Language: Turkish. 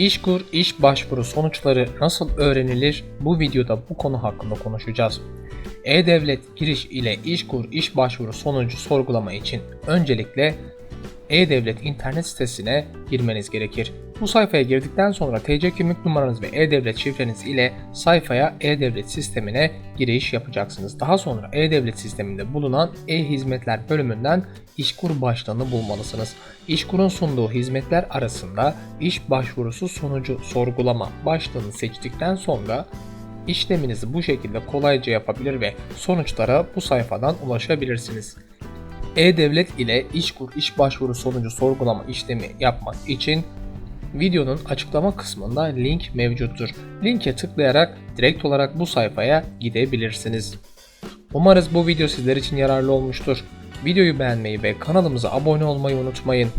İşkur iş başvuru sonuçları nasıl öğrenilir? Bu videoda bu konu hakkında konuşacağız. E-Devlet giriş ile İşkur iş başvuru sonucu sorgulama için öncelikle E-Devlet internet sitesine girmeniz gerekir. Bu sayfaya girdikten sonra TC kimlik numaranız ve E-Devlet şifreniz ile sayfaya E-Devlet sistemine giriş yapacaksınız. Daha sonra E-Devlet sisteminde bulunan E-Hizmetler bölümünden İşkur başlığını bulmalısınız. İşkur'un sunduğu hizmetler arasında iş başvurusu sonucu sorgulama başlığını seçtikten sonra işleminizi bu şekilde kolayca yapabilir ve sonuçlara bu sayfadan ulaşabilirsiniz. E-Devlet ile İşkur iş başvuru sonucu sorgulama işlemi yapmak için videonun açıklama kısmında link mevcuttur. Linke tıklayarak direkt olarak bu sayfaya gidebilirsiniz. Umarız bu video sizler için yararlı olmuştur. Videoyu beğenmeyi ve kanalımıza abone olmayı unutmayın.